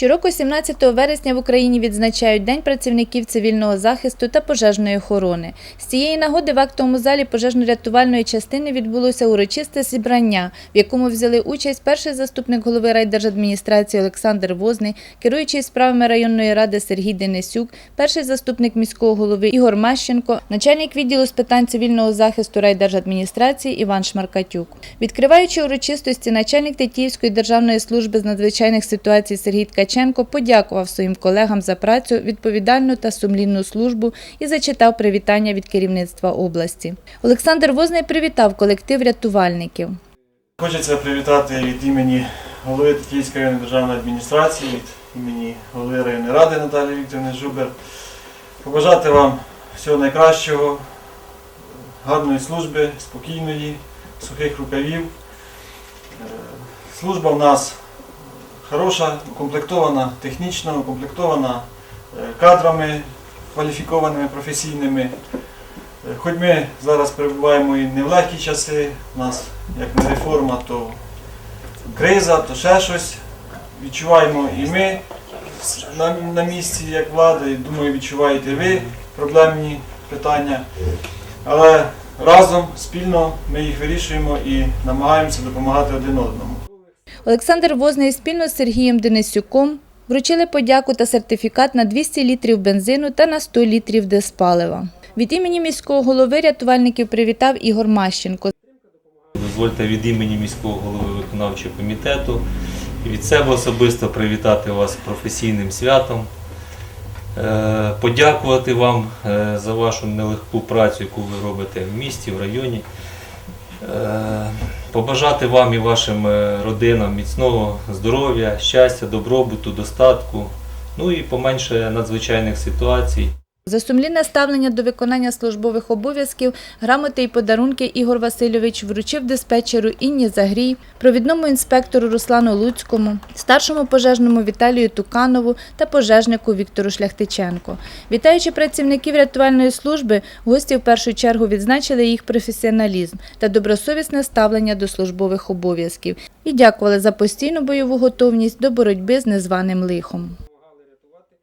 Щороку 17 вересня в Україні відзначають День працівників цивільного захисту та пожежної охорони. З цієї нагоди в актовому залі пожежно-рятувальної частини відбулося урочисте зібрання, в якому взяли участь перший заступник голови райдержадміністрації Олександр Возний, керуючий справами районної ради Сергій Денисюк, перший заступник міського голови Ігор Мащенко, начальник відділу з питань цивільного захисту райдержадміністрації Іван Шмаркатюк. Відкриваючи урочистості, начальник Тетіївської державної служби з надзвичайних ситуацій Сергій Ткаченко подякував своїм колегам за працю, відповідальну та сумлінну службу і зачитав привітання від керівництва області. Олександр Возний привітав колектив рятувальників. Хочеться привітати від імені голови Тетіївської районної державної адміністрації, від імені голови районної ради Наталії Вікторівни Жубер. Побажати вам всього найкращого, гарної служби, спокійної, сухих рукавів. Е, Служба в нас хороша, укомплектована технічно, укомплектована е, кадрами кваліфікованими, професійними. Е, Хоч ми зараз перебуваємо і не в легкі часи, у нас як не реформа, то криза, то ще щось. Відчуваємо і ми на, місці як влада, і думаю, відчуваєте ви проблемні питання. Але разом, спільно ми їх вирішуємо і намагаємося допомагати один одному. Олександр Возний спільно з Сергієм Денисюком вручили подяку та сертифікат на 200 літрів бензину та на 100 літрів диспалива. Від імені міського голови рятувальників привітав Ігор Мащенко. Дозвольте від імені міського голови виконавчого комітету від себе особисто привітати вас професійним святом, Е, подякувати вам е, за вашу нелегку працю, яку ви робите в місті, в районі. Побажати вам і вашим е, родинам міцного здоров'я, щастя, добробуту, достатку, ну і поменше надзвичайних ситуацій. За сумлінне ставлення до виконання службових обов'язків грамоти і подарунки Ігор Васильович вручив диспетчеру Інні Загрій, провідному інспектору Руслану Луцькому, старшому пожежному Віталію Туканову та пожежнику Віктору Шляхтиченко. Вітаючи працівників рятувальної служби, гості в першу чергу відзначили їх професіоналізм та добросовісне ставлення до службових обов'язків і дякували за постійну бойову готовність до боротьби з незваним лихом.